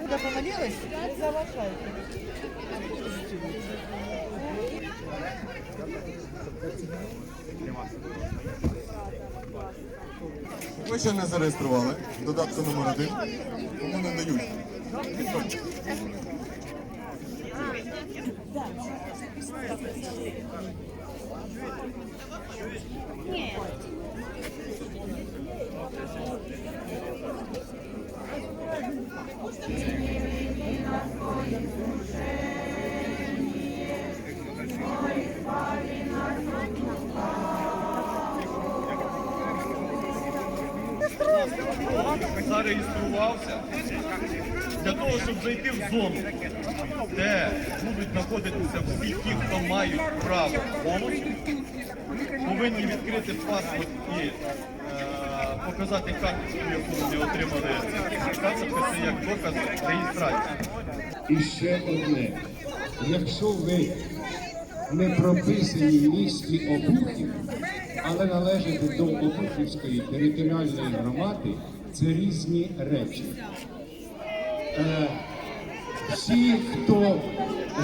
Куда-то налилось? Ви ще не зареєстрували додатку номер один, тому не дають. Зареєструвався для того, щоб зайти в зону, де будуть знаходитися всі ті, хто мають право голосу, повинні відкрити паспорт і е, показати карточку, яку вони отримали. Карточка це як доказ реєстрації. І ще одне. Якщо ви не прописані в місті Обухів, але належите до Обухівської територіальної громади, це різні речі. Е, всі, хто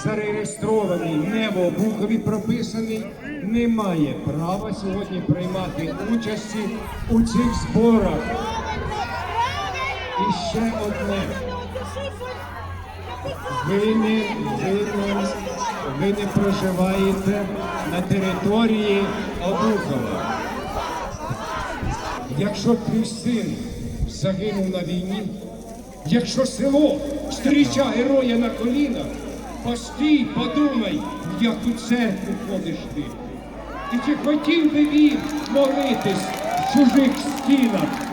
зареєстрований не в Обухові прописаний, не має права сьогодні приймати участі у цих зборах. І ще одне. Ви не, ви не, ви не проживаєте на території Обухова. Якщо твій син загинув на війні, якщо село зустріча героя на колінах, постій, подумай, в яку церкву ходиш ти. І чи хотів би він молитись в чужих стінах?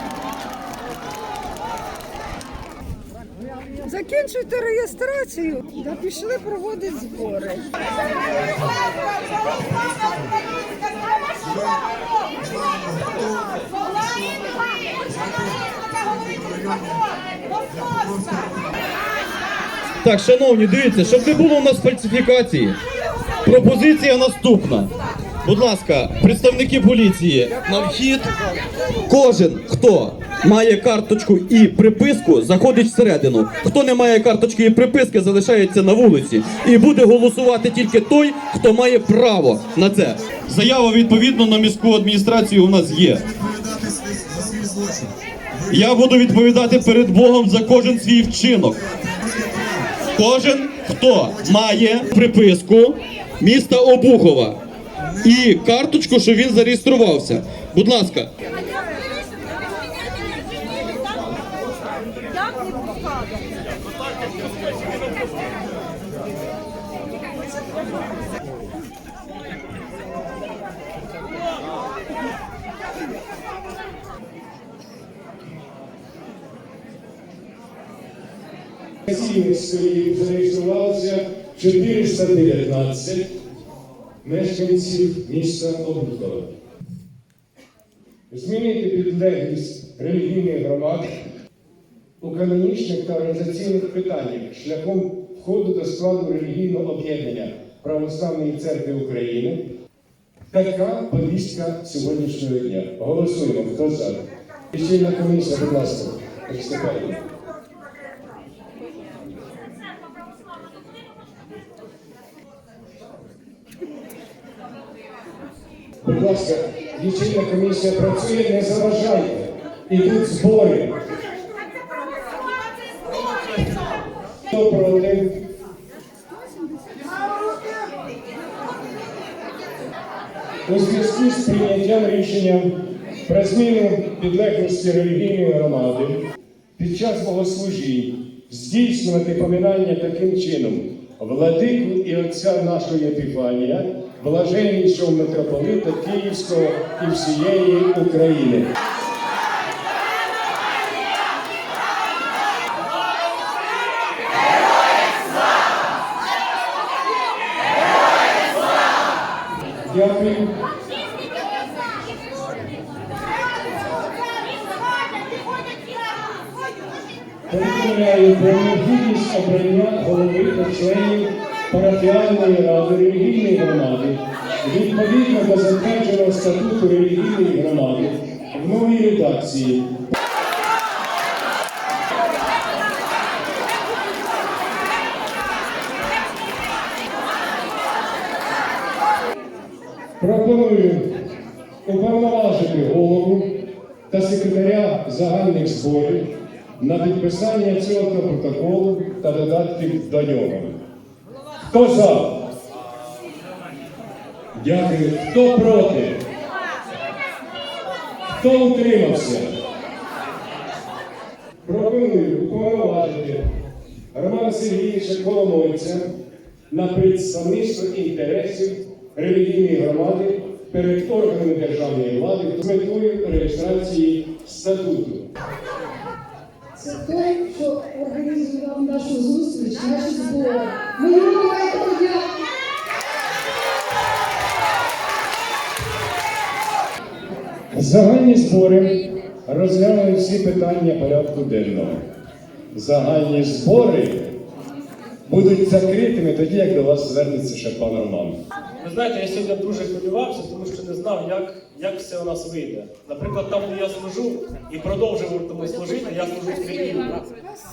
Закінчуйте реєстрацію та пішли проводити збори. Так, шановні, дивіться, щоб не було у нас фальсифікації. Пропозиція наступна. Будь ласка, представники поліції на вхід. Кожен, хто має карточку і приписку, заходить всередину. Хто не має карточки і приписки, залишається на вулиці. І буде голосувати тільки той, хто має право на це. Заява відповідно на міську адміністрацію у нас є. Я буду відповідати перед Богом за кожен свій вчинок. Кожен, хто має приписку міста Обухова і карточку, що він зареєструвався. Будь ласка, блокада? Зареєструвалося 419 мешканців міста Обухова. Змінити підлеглість релігійних громад у канонічних та організаційних питаннях шляхом входу до складу релігійного об'єднання Православної церкви України. Така повістка сьогоднішнього дня. Голосуємо. Хто за? Лічильна комісія, будь ласка, приступаємо. Будь ласка, лічильна комісія працює, не заважайте. Ідуть збори. Хто проти? У зв'язку з прийняттям рішення про зміну підлеглості релігійної громади під час богослужінь здійснювати поминання таким чином владику і отця нашої Епіфанія, блаженнішого митрополита Київського і всієї України. Дякую. Повідомляю про необхідність обрання голови та членів парафіальної ради релігійної громади, відповідно до затвердженого статуту релігійної громади в новій редакції. Пропоную уповноважити голову та секретаря загальних зборів на підписання цього протоколу та додатків до нього. Хто за? Дякую. Хто проти? Хто утримався? Пропоную уповноважити Романа Сергійовича Коломойця на представництво інтересів релігійної громади перед органами державної влади з метою реєстрації статуту. Той, що організував нашу зустріч, наші збори. Ми йому давайте подякуємо. Загальні збори розглянули всі питання порядку денного. Загальні збори будуть закритими тоді, як до вас звернеться ще пан Роман. Ви знаєте, я сьогодні дуже хвилювався, тому що не знав, як, як все у нас вийде. Наприклад, там, де я служу і продовжуватиму служити, я служу в Києві.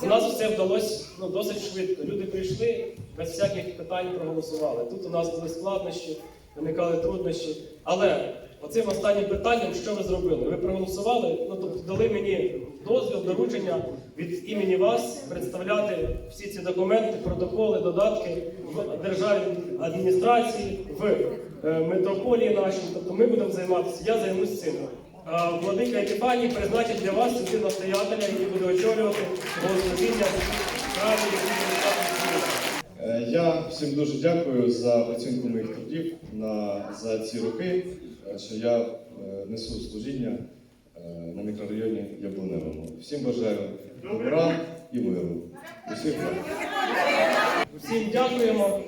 У нас все вдалося ну, досить швидко. Люди прийшли, без всяких питань проголосували. Тут у нас були складнощі, виникали труднощі. Але оцим останнім питанням, що ви зробили? Ви проголосували, ну тобто дали мені дозвіл, доручення від імені вас представляти всі ці документи, протоколи, додатки в державній адміністрації, в е, метрополії нашій. Тобто ми будемо займатися, я займусь цим. А Владика Епіфаній призначить для вас сюди настоятеля, який буде очолювати справи, які Е, Я всім дуже дякую за оцінку моїх трудів на, за ці роки, е, що я е, несу служіння е, на мікрорайоні Яблуневому. Всім бажаю добра і миру. Всім дякуємо.